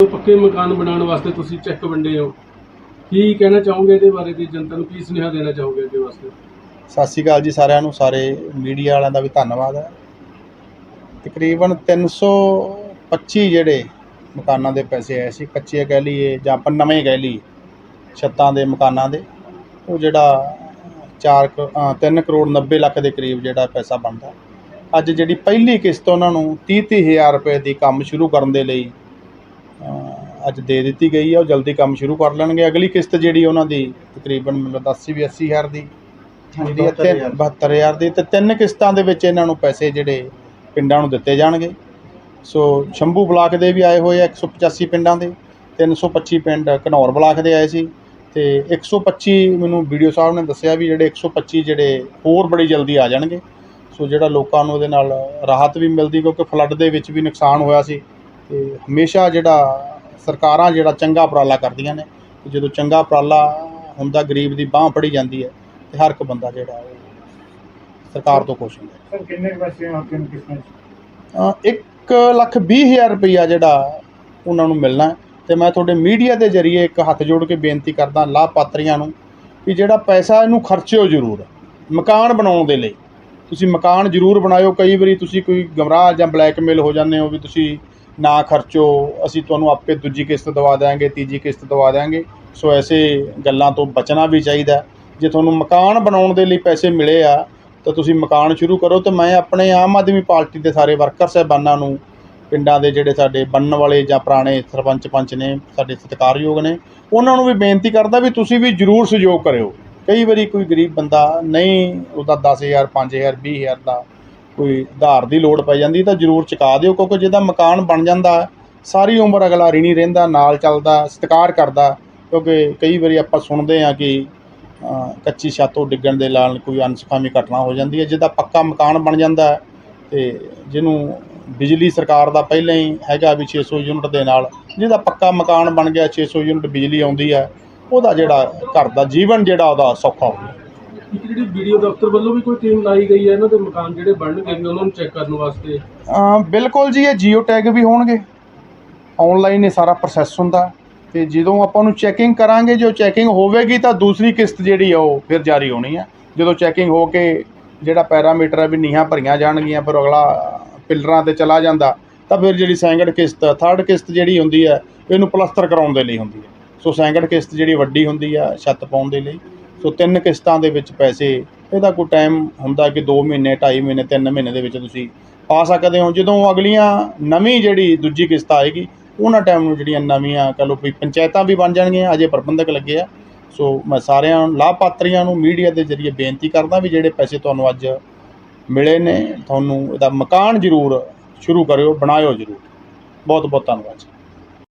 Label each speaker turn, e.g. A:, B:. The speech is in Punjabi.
A: ਪੱਕੇ ਮਕਾਨ ਬਣਾਉਣ ਵਾਸਤੇ ਤੁਸੀਂ ਚੈੱਕ ਵੰਡੇ ਹੋ। ਕੀ ਕਹਿਣਾ ਚਾਹੋਗੇ ਇਹਦੇ ਬਾਰੇ ਦੀ ਜਨਤਾ ਨੂੰ ਕੀ ਸੁਨੇਹਾ ਦੇਣਾ ਚਾਹੋਗੇ ਅੱਗੇ ਵਾਸਤੇ?
B: ਸਤਿ ਸ਼੍ਰੀ ਅਕਾਲ ਜੀ ਸਾਰਿਆਂ ਨੂੰ। ਸਾਰੇ ਮੀਡੀਆ ਵਾਲਿਆਂ ਦਾ ਵੀ ਧੰਨਵਾਦ ਹੈ। ਤਕਰੀਬਨ 325 ਜਿਹੜੇ ਮਕਾਨਾਂ ਦੇ ਪੈਸੇ ਆਏ ਸੀ ਕੱਚੇ ਕਹਿ ਲਈਏ ਜਾਂ ਆਪਾਂ ਨਵੇਂ ਕਹਿ ਲਈਏ ਛੱਤਾਂ ਦੇ ਮਕਾਨਾਂ ਦੇ, ਉਹ ਜਿਹੜਾ 4 3 ਕਰੋੜ 90 ਲੱਖ ਦੇ ਕਰੀਬ ਜਿਹੜਾ ਪੈਸਾ ਬਣਦਾ। ਅੱਜ ਜਿਹੜੀ ਪਹਿਲੀ ਕਿਸ਼ਤ ਉਹਨਾਂ ਨੂੰ 30 ਤੀਹ ਹਜ਼ਾਰ ਰੁਪਏ ਦੀ ਕੰਮ ਸ਼ੁਰੂ ਕਰਨ ਦੇ ਲਈ ਅੱਜ ਦੇ ਦਿੱਤੀ ਗਈ ਹੈ ਉਹ ਜਲਦੀ ਕੰਮ ਸ਼ੁਰੂ ਕਰ ਲੈਣਗੇ। ਅਗਲੀ ਕਿਸ਼ਤ ਜਿਹੜੀ ਉਹਨਾਂ ਦੀ ਤਕਰੀਬਨ ਲੱਗਦਾ 80 ਵੀ 80 ਹਜ਼ਾਰ ਦੀ। ਹੁੰਦੀ ਹੈ ਤਿੰਨ 72000 ਦੀ। ਤੇ ਤਿੰਨ ਕਿਸ਼ਤਾਂ ਦੇ ਵਿੱਚ ਇਹਨਾਂ ਨੂੰ ਪੈਸੇ ਜਿਹੜੇ ਪਿੰਡਾਂ ਨੂੰ ਦਿੱਤੇ ਜਾਣਗੇ। ਸੋ ਸ਼ੰਭੂ ਬਲਾਕ ਦੇ ਵੀ ਆਏ ਹੋਏ ਆ 185 ਪਿੰਡਾਂ ਦੇ 325 ਪਿੰਡ ਘਨੌਰ ਬਲਾਕ ਦੇ ਆਏ ਸੀ। ਤੇ 125 ਮੈਨੂੰ ਵੀਡੀਓ ਸਾਹਿਬ ਨੇ ਦੱਸਿਆ ਵੀ ਜਿਹੜੇ 125 ਜਿਹੜੇ ਹੋਰ ਬੜੀ ਜਲਦੀ ਆ ਜਾਣਗੇ। ਸੋ ਜਿਹੜਾ ਲੋਕਾਂ ਨੂੰ ਉਹਦੇ ਨਾਲ ਰਾਹਤ ਵੀ ਮਿਲਦੀ ਕਿਉਂਕਿ ਫਲੱਡ ਦੇ ਵਿੱਚ ਵੀ ਨੁਕਸਾਨ ਹੋਇਆ ਸੀ। ਤੇ ਹਮੇਸ਼ਾ ਜਿਹੜਾ ਸਰਕਾਰਾਂ ਜਿਹੜਾ ਚੰਗਾ ਉਪਰਾਲਾ ਕਰਦੀਆਂ ਨੇ ਤੇ ਜਦੋਂ ਚੰਗਾ ਉਪਰਾਲਾ ਹੁੰਦਾ ਗਰੀਬ ਦੀ ਬਾਹ ਫੜੀ ਜਾਂਦੀ ਹੈ ਤੇ ਹਰ ਇੱਕ ਬੰਦਾ ਜਿਹੜਾ ਉਹ ਸਰਕਾਰ ਤੋਂ ਖੁਸ਼ ਹੁੰਦਾ
C: ਸਰ ਕਿੰਨੇ ਪੈਸੇ ਆ ਤਿੰਨ ਕਿਸ਼ਤਾਂ 'ਚ?
B: ਅ, ਇੱਕ ਲੱਖ ਵੀਹ ਹਜ਼ਾਰ ਰੁਪਈਆ ਜਿਹੜਾ ਉਹਨਾਂ ਨੂੰ ਮਿਲਣਾ ਹੈ ਤੇ ਮੈਂ ਤੁਹਾਡੇ ਮੀਡੀਆ ਦੇ ਜ਼ਰੀਏ ਇੱਕ ਹੱਥ ਜੋੜ ਕੇ ਬੇਨਤੀ ਕਰਦਾ ਲਾਭਪਾਤਰੀਆਂ ਨੂੰ ਕਿ ਜਿਹੜਾ ਪੈਸਾ ਇਹਨੂੰ ਖਰਚਿਓ ਜ਼ਰੂਰ। ਮਕਾਨ ਬਣਾਉਣ ਦੇ ਲਈ। ਤੁਸੀਂ ਮਕਾਨ ਜ਼ਰੂਰ ਬਣਾਇਓ ਕਈ ਵਾਰੀ ਤੁਸੀਂ ਕੋਈ ਗਮਰਾਹ ਜਾਂ ਬਲੈਕਮੇਲ ਹੋ ਜਾਂਦੇ ਹੋ ਵੀ ਤੁਸੀਂ ਨਾ ਖਰਚੋ, ਅਸੀਂ ਤੁਹਾਨੂੰ ਆਪੇ ਦੂਜੀ ਕਿਸ਼ਤ ਦਵਾ ਦਿਆਂਗੇ, ਤੀਜੀ ਕਿਸ਼ਤ ਦਵਾ ਦਿਆਂਗੇ। ਸੋ ਐਸੇ ਗੱਲਾਂ ਤੋਂ ਬਚਣਾ ਵੀ ਚਾਹੀਦਾ ਜੇ ਤੁਹਾਨੂੰ ਮਕਾਨ ਬਣਾਉਣ ਦੇ ਲਈ ਪੈਸੇ ਮਿਲੇ ਆ, ਤਾਂ ਤੁਸੀਂ ਮਕਾਨ ਸ਼ੁਰੂ ਕਰੋ ਤੇ ਮੈਂ ਆਪਣੇ ਆਮ ਆਦਮੀ ਪਾਰਟੀ ਦੇ ਸਾਰੇ ਵਰਕਰ ਸਾਹਿਬਾਨਾਂ ਨੂੰ, ਪਿੰਡਾਂ ਦੇ ਜਿਹੜੇ ਸਾਡੇ ਬਣਨ ਵਾਲੇ ਜਾਂ ਪੁਰਾਣੇ ਸਰਪੰਚ ਪੰਚ ਨੇ, ਸਾਡੇ ਸਤਿਕਾਰਯੋਗ ਨੇ, ਉਹਨਾਂ ਨੂੰ ਵੀ ਬੇਨਤੀ ਕਰਦਾ ਵੀ ਤੁਸੀਂ ਵੀ ਜ਼ਰੂਰ ਸਹਿਯੋਗ ਕਰਿਓ। ਕਈ ਵਾਰੀ ਕੋਈ ਗਰੀਬ ਬੰਦਾ ਨਹੀਂ, ਉਹਦਾ 10000 5000 20000 ਦਾ ਕੋਈ ਉਧਾਰ ਦੀ ਲੋੜ ਪੈ ਜਾਂਦੀ ਤਾਂ ਜ਼ਰੂਰ ਚੁਕਾ ਦਿਓ, ਕਿਉਂਕਿ ਜਿਹਦਾ ਮਕਾਨ ਬਣ ਜਾਂਦਾ, ਸਾਰੀ ਉਮਰ ਅਗਲਾ ਰਿਣੀ ਰਹਿੰਦਾ, ਨਾਲ ਚੱਲਦਾ, ਸਤਿਕਾਰ ਕਰਦਾ, ਕਿਉਂਕਿ ਕਈ ਵਾਰੀ ਆਪਾਂ ਸੁਣਦੇ ਹਾਂ ਕਿ ਕੱਚੀ ਛੱਤੋਂ ਡਿੱਗਣ ਦੇ ਨਾਲ ਕੋਈ ਅਨਸੁਖਾਵੀ ਘਟਨਾ ਹੋ ਜਾਂਦੀ ਹੈ, ਜਿਹਦਾ ਪੱਕਾ ਮਕਾਨ ਬਣ ਜਾਂਦਾ ਹੈ ਤੇ ਜਿਹਨੂੰ ਬਿਜਲੀ ਸਰਕਾਰ ਦਾ ਪਹਿਲਾਂ ਹੀ ਹੈਗਾ ਵੀ 600 ਯੂਨਿਟ ਦੇ ਨਾਲ, ਜਿਹਦਾ ਪੱਕਾ ਮਕਾਨ ਬਣ ਗਿਆ 600 ਯੂਨਿਟ ਬਿਜਲੀ ਆਉਂਦੀ ਹੈ, ਉਹਦਾ ਜਿਹੜਾ ਘਰ ਦਾ ਜੀਵਨ ਜਿਹੜਾ, ਉਹਦਾ ਸੌਖਾ ਹੋ ਗਿਆ
A: ਇੱਕ ਜਿਹੜੀ ਵੀਡੀਓ ਦਫ਼ਤਰ ਵੱਲੋਂ ਵੀ ਕੋਈ ਟੀਮ ਲਾਈ ਗਈ ਹੈ, ਇਹਨਾਂ ਦੇ ਮਕਾਨ ਜਿਹੜੇ ਬਣਨਗੇ ਵੀ ਉਹਨਾਂ ਨੂੰ ਚੈੱਕ ਕਰਨ ਵਾਸਤੇ?
B: ਅਮ ਬਿਲਕੁਲ ਜੀ, ਇਹ ਜੀਓ ਟੈਗ ਵੀ ਹੋਣਗੇ। ਆਨਲਾਈਨ ਇਹ ਸਾਰਾ ਪ੍ਰੋਸੈਸ ਹੁੰਦਾ। ਤੇ ਜਦੋਂ ਆਪਾਂ ਨੂੰ ਚੈਕਿੰਗ ਕਰਾਂਗੇ, ਜੋ ਚੈਕਿੰਗ ਹੋਵੇਗੀ ਤਾਂ ਦੂਸਰੀ ਕਿਸ਼ਤ ਜਿਹੜੀ ਆ, ਉਹ ਫਿਰ ਜਾਰੀ ਹੋਣੀ ਆ। ਜਦੋਂ ਚੈਕਿੰਗ ਹੋ ਕੇ ਜਿਹੜਾ ਪੈਰਾਮੀਟਰ ਹੈ ਵੀ ਨੀਹਾਂ ਭਰੀਆਂ ਜਾਣਗੀਆਂ, ਫਿਰ ਅਗਲਾ ਪਿਲਰਾਂ ਤੇ ਚਲਾ ਜਾਂਦਾ, ਤਾਂ ਫਿਰ ਜਿਹੜੀ ਸੈਂਕੜ ਕਿਸ਼ਤ ਥਰਡ ਕਿਸ਼ਤ ਜਿਹੜੀ ਹੁੰਦੀ ਹੈ ਇਹਨੂੰ ਪਲਸਤਰ ਕਰਾਉਣ ਦੇ ਲਈ ਹੁੰਦੀ ਹੈ ਸੋ ਸੈਂਕੜ ਕਿਸ਼ਤ ਜਿਹੜੀ ਵੱਡੀ ਹੁੰਦੀ ਆ, ਛੱਤ ਪਾਉਣ ਦੇ ਲਈ। ਸੋ ਤਿੰਨ ਕਿਸ਼ਤਾਂ ਦੇ ਵਿੱਚ ਪੈਸੇ, ਇਹਦਾ ਕੋਈ ਟਾਈਮ ਹੁੰਦਾ ਕਿ 2 ਮਹੀਨੇ 2.5 ਮਹੀਨੇ 3 ਮਹੀਨੇ ਦੇ ਵਿੱਚ ਤੁਸੀਂ ਪਾ ਸਕਦੇ ਹੋ। ਜਦੋਂ ਅਗਲੀਆਂ ਨਵੀਂ ਜਿਹੜੀ ਦੂਜੀ ਕਿਸ਼ਤ ਆਏਗੀ, ਉਹਨਾਂ ਟਾਈਮ ਨੂੰ ਜਿਹੜੀਆਂ ਨਵੀਆਂ ਕਹ ਲਓ ਵੀ ਪੰਚਾਇਤਾਂ ਵੀ ਬਣ ਜਾਣਗੀਆਂ, ਅਜੇ ਪ੍ਰਬੰਧਕ ਲੱਗੇ ਆ। ਸੋ ਮੈਂ ਸਾਰਿਆਂ, ਲਾਭਪਾਤਰੀਆਂ ਨੂੰ ਮੀਡੀਆ ਦੇ ਜ਼ਰੀਏ ਬੇਨਤੀ ਕਰਦਾ ਵੀ ਜਿਹੜੇ ਪੈਸੇ ਤੁਹਾਨੂੰ ਅੱਜ ਮਿਲੇ ਨੇ, ਤੁਹਾਨੂੰ ਇਹਦਾ ਮਕਾਨ ਜ਼ਰੂਰ ਸ਼ੁਰੂ ਕਰਿਓ, ਬਣਾਇਓ ਜ਼ਰੂਰ। ਬਹੁਤ ਬਹੁਤ ਧੰਨਵਾਦ ਜੀ।